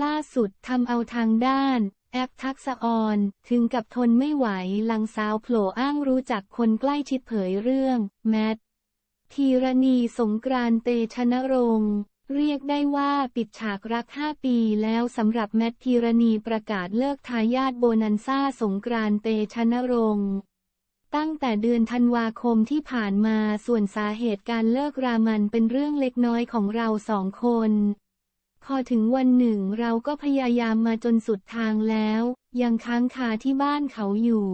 ล่าสุดทำเอาทางด้าน แอปทักษะออน ถึงกับทนไม่ไหวหลังสาวโผล่อ้างรู้จักคนใกล้ชิดเผยเรื่อง แมทธีรณีสงกรานเตชะนรงค์เรียกได้ว่าปิดฉากรัก 5 ปีแล้วสำหรับแมทธีรณีประกาศเลิกทายาทโบนันซ่าสงกรานเตชะนรงค์ตั้งแต่เดือนธันวาคมที่ผ่านมาส่วนสาเหตุการเลิกรามันเป็นเรื่องเล็กน้อยของเราสองคน พอถึงวันหนึ่งเราก็พยายามมาจนสุดทางแล้ว ยังค้างคาที่บ้านเขาอยู่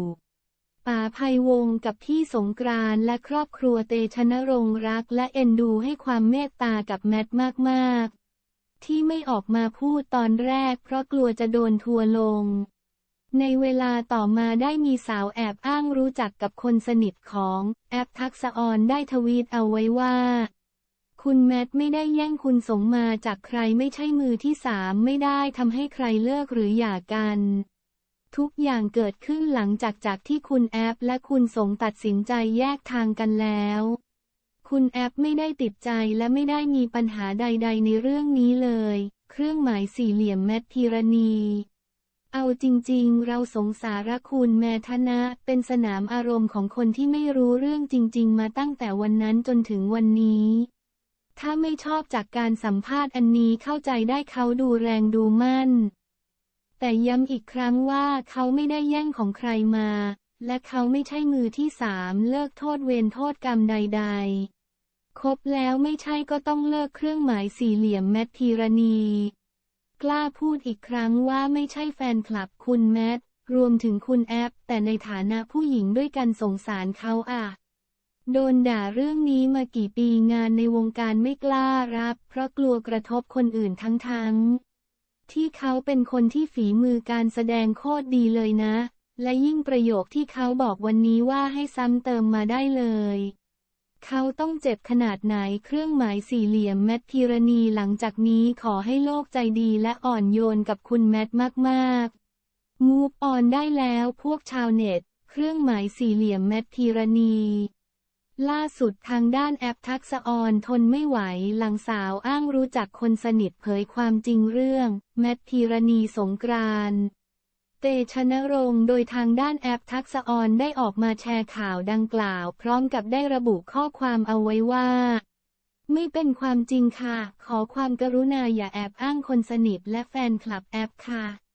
ป๋าภัยวงกับพี่สงกรานและครอบครัวเตชะนรงรักและเอ็นดูให้ความเมตตากับแมทมากๆ ที่ไม่ออกมาพูดตอนแรกเพราะกลัวจะโดนทัวลง ในเวลาต่อมาได้มีสาวแอบอ้างรู้จักกับคนสนิทของแอปทักษออนได้ทวีตเอาไว้ว่า คุณแมทไม่ได้แย่งคุณสงมาจากใครไม่ใช่มือที่สามไม่ได้ทำให้ใครเลิกหรือหย่ากัน ทุกอย่างเกิดขึ้นหลังจากจากที่คุณแอปและคุณสงตัดสินใจแยกทางกันแล้ว คุณแอปไม่ได้ติดใจและไม่ได้มีปัญหาใด ๆ ในเรื่องนี้เลย เครื่องหมายสี่เหลี่ยมแมทพีรณีเอาจริงๆ เราสงสารคุณแมทนะ เป็นสนามอารมณ์ของคนที่ไม่รู้เรื่องจริง ๆ มาตั้งแต่วันนั้นจนถึงวันนี้ ถ้าไม่ชอบจากการสัมภาษณ์อันนี้เข้าใจได้เขาดูแรงดูมั่น แต่ย้ำอีกครั้งว่าเขาไม่ได้แย่งของใครมา และเขาไม่ใช่มือที่สามเลิกโทษเวรโทษกรรมใด ๆ คบแล้วไม่ใช่ก็ต้องเลิกเครื่องหมายสี่เหลี่ยมแมทพีรณี กล้าพูดอีกครั้งว่าไม่ใช่แฟนคลับคุณแมทรวมถึงคุณแอปแต่ในฐานะผู้หญิงด้วยกันสงสารเขาอะ โดนด่าเรื่องนี้มากี่ปีงานในวงการไม่กล้ารับ เพราะกลัวกระทบคนอื่นทั้งๆที่เขาเป็นคนที่ฝีมือการแสดงโคตรดีเลยนะ และยิ่งประโยคที่เขาบอกวันนี้ว่าให้ซ้ำเติมมาได้เลย เขาต้องเจ็บขนาดไหนเครื่องหมายสี่เหลี่ยมแมทพีรณีหลังจากนี้ขอให้โลกใจดีและอ่อนโยนกับคุณแมทมากๆ มูฟออนได้แล้วพวกชาวเน็ต เครื่องหมายสี่เหลี่ยมแมทพีรณี ล่าสุดทางด้านแอปทักษออนทนไม่ไหวหลังสาวอ้างรู้จักคนสนิทเผยความจริงเรื่อง แมทพีรณีสงกรานต์เตชะนรงค์โดยทางด้านแอปทักษออนได้ออกมาแชร์ข่าวดังกล่าว พร้อมกับได้ระบุข้อความเอาไว้ว่า ไม่เป็นความจริงค่ะ ขอความกรุณาอย่าแอบอ้างคนสนิทและแฟนคลับแอปค่ะ